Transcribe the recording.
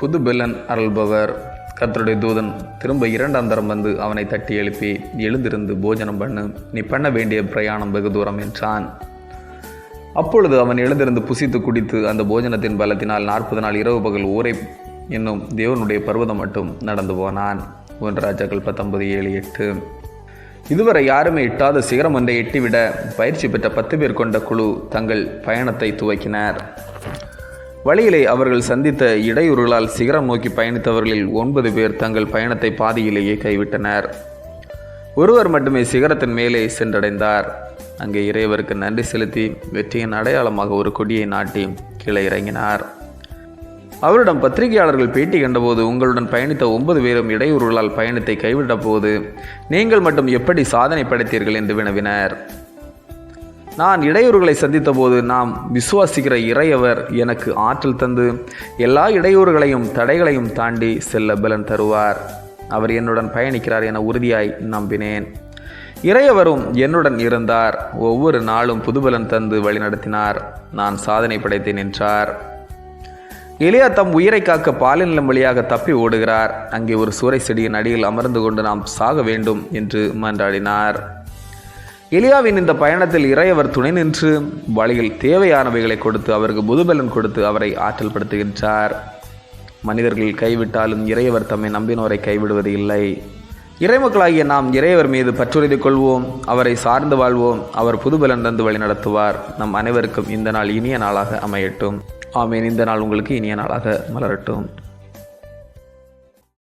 புது பெல்லன் அருள்பவர். கத்தருடைய தூதன் திரும்ப இரண்டாம் தரம் வந்து அவனை தட்டி எழுப்பி எழுந்திருந்து போஜனம் பண்ணு நீ பண்ண வேண்டிய பிரயாணம் வெகு தூரம் என்றான். அப்பொழுது அவன் எழுந்திருந்து புசித்து குடித்து அந்த போஜனத்தின் பலத்தினால் நாற்பது நாள் இரவு பகல் ஊரை என்னும் தேவனுடைய பர்வதம் மட்டும் நடந்து போனான். ஒன்று ராஜாக்கள் பத்தொன்பது ஏழு எட்டு. இதுவரை யாருமே எட்டாத சிகரம் ஒன்றை எட்டிவிட பயிற்சி பெற்ற பத்து பேர் கொண்ட குழு தங்கள் பயணத்தை துவக்கினர். வழியிலே அவர்கள் சந்தித்த இடையூறுகளால் சிகரம் நோக்கி பயணித்தவர்களில் ஒன்பது பேர் தங்கள் பயணத்தை பாதியிலேயே கைவிட்டனர். ஒருவர் மட்டுமே சிகரத்தின் மேலே சென்றடைந்தார். அங்கே இறைவருக்கு நன்றி செலுத்தி வெற்றியின் அடையாளமாக ஒரு கொடியை நாட்டி கீழே இறங்கினார். அவரிடம் பத்திரிகையாளர்கள் பேட்டி கண்டபோது உங்களுடன் பயணித்த ஒன்பது பேரும் இடையூறுகளால் பயணத்தை கைவிட்ட போது நீங்கள் மட்டும் எப்படி சாதனை படைத்தீர்கள்? என்று வினவினர். நான் இடையூறுகளை சந்தித்த போது நாம் விசுவாசிக்கிற இறையவர் எனக்கு ஆற்றல் தந்து எல்லா இடையூறுகளையும் தடைகளையும் தாண்டி செல்ல பலன் தருவார். அவர் என்னுடன் பயணிக்கிறார் என உறுதியாய் நம்பினேன். இறையவரும் என்னுடன் இருந்தார். ஒவ்வொரு நாளும் புதுபலன் தந்து வழிநடத்தினார். நான் சாதனை படைத்தேன் என்றார். எலியா தம் உயிரை காக்க பாலிநிலம் வழியாக தப்பி ஓடுகிறார். அங்கே ஒரு சூறை செடியின் அடியில் அமர்ந்து கொண்டு நாம் சாக வேண்டும் என்று மன்றாடினார். எலியாவின் இந்த பயணத்தில் இறையவர் துணை நின்று வழியில் தேவையானவைகளை கொடுத்து அவருக்கு புதுபலன் கொடுத்து அவரை ஆற்றல் படுத்துகின்றார். மனிதர்கள் கைவிட்டாலும் இறையவர் தம்மை நம்பினோரை கைவிடுவது இல்லை. இறைமக்களாகிய நாம் இறையவர் மீது பற்றுறுதி கொள்வோம் அவரை சார்ந்து வாழ்வோம் அவர் புதுபலன் தந்து வழி நடத்துவார். நம் அனைவருக்கும் இந்த நாள் இனிய நாளாக அமையட்டும். ஆமீன். இந்த நாள் உங்களுக்கு இனிய நாளாக மலரட்டும்.